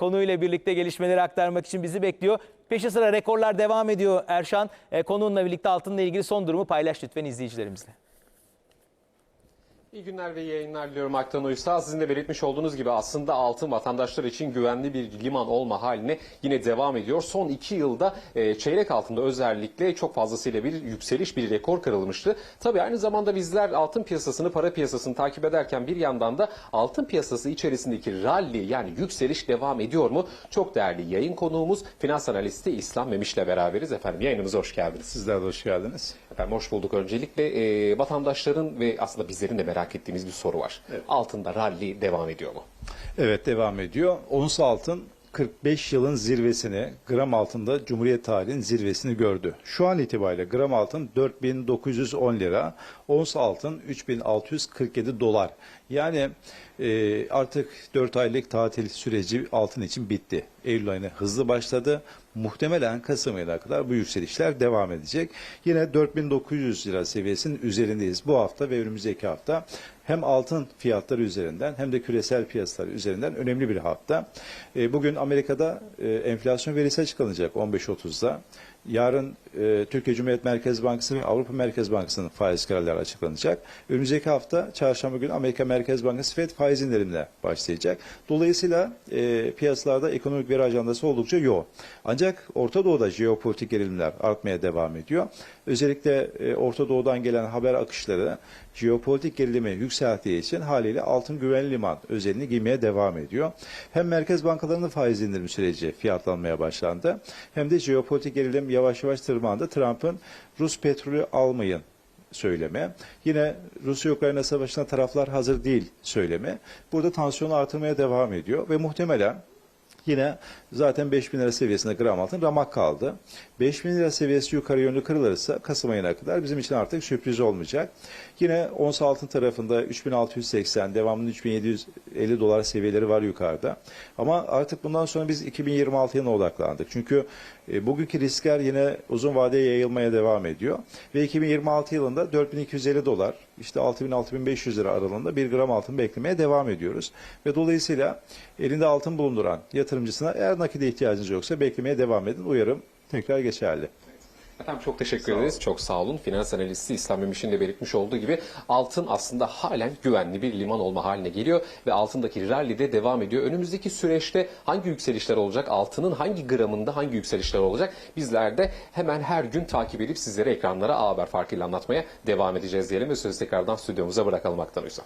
konuyla birlikte gelişmeleri aktarmak için bizi bekliyor. Peşi sıra rekorlar devam ediyor Erşan. E, konuğunla birlikte altınla ilgili son durumu paylaş lütfen izleyicilerimizle. İyi günler ve yayınlar diliyorum Aktan Uysal. Sizin de belirtmiş olduğunuz gibi aslında altın vatandaşlar için güvenli bir liman olma haline yine devam ediyor. Son iki yılda e, çeyrek altında özellikle çok fazlasıyla bir yükseliş, bir rekor kırılmıştı. Tabii aynı zamanda bizler altın piyasasını, para piyasasını takip ederken bir yandan da altın piyasası içerisindeki rally yani yükseliş devam ediyor mu? Çok değerli yayın konuğumuz finans analisti İslam Memiş'le beraberiz. Efendim yayınımıza hoş geldiniz. Sizler de hoş geldiniz. Efendim hoş bulduk öncelikle. E, vatandaşların ve aslında bizlerin de merak ettiğimiz bir soru var. Altında rally devam ediyor mu? Evet devam ediyor. Ons altın 45 yılın zirvesini, gram altında Cumhuriyet tarihinin zirvesini gördü. Şu an itibariyle gram altın 4910 lira, ons altın 3647 dolar. Yani e, artık 4 aylık tatil süreci altın için bitti. Eylül ayına hızlı başladı. Muhtemelen Kasım ayına kadar bu yükselişler devam edecek. Yine 4900 lira seviyesinin üzerindeyiz bu hafta ve önümüzdeki hafta. Hem altın fiyatları üzerinden hem de küresel piyasalar üzerinden önemli bir hafta. E, bugün Amerika'da e, enflasyon verisi açıklanacak 15.30'da. Yarın e, Türkiye Cumhuriyet Merkez Bankası ve Avrupa Merkez Bankası'nın faiz kararları açıklanacak. Önümüzdeki hafta çarşamba günü Amerika Merkez Bankası FED faiz indirimine başlayacak. Dolayısıyla e, piyasalarda ekonomik veri ajandası oldukça yoğun. Ancak Orta Doğu'da jeopolitik gerilimler artmaya devam ediyor. Özellikle e, Orta Doğu'dan gelen haber akışları jeopolitik gerilimi yükselttiği için haliyle altın güvenli liman özelliğini giymeye devam ediyor. Hem merkez bankalarının faiz indirimi süreci fiyatlanmaya başlandı hem de jeopolitik gerilim yavaş yavaş tırmandı. Trump'ın Rus petrolü almayın söyleme. Yine Rusya-Ukrayna savaşına taraflar hazır değil söyleme. Burada tansiyonu artırmaya devam ediyor ve muhtemelen Yine zaten 5000 lira seviyesinde gram altın ramak kaldı. 5000 lira seviyesi yukarı yönlü kırılırsa Kasım ayına kadar bizim için artık sürpriz olmayacak. Yine ons altın tarafında 3680, devamlı 3750 dolar seviyeleri var yukarıda. Ama artık bundan sonra biz 2026 yılına odaklandık. Çünkü e, bugünkü riskler yine uzun vadeye yayılmaya devam ediyor. Ve 2026 yılında 4250 dolar, işte 6000-6500 lira aralığında bir gram altın beklemeye devam ediyoruz. Ve dolayısıyla elinde altın bulunduran yatırımcısına eğer nakide ihtiyacınız yoksa beklemeye devam edin. Uyarım tekrar geçerli. Efendim çok teşekkür ederiz. Çok sağ olun. Finans analisti İslam Memiş'in de belirtmiş olduğu gibi altın aslında halen güvenli bir liman olma haline geliyor ve altındaki rally de devam ediyor. Önümüzdeki süreçte hangi yükselişler olacak? Altının hangi gramında hangi yükselişler olacak? Bizler de hemen her gün takip edip sizlere ekranlara A Haber farkıyla anlatmaya devam edeceğiz diyelim ve sözü tekrardan stüdyomuza bırakalım Aktan Uysal.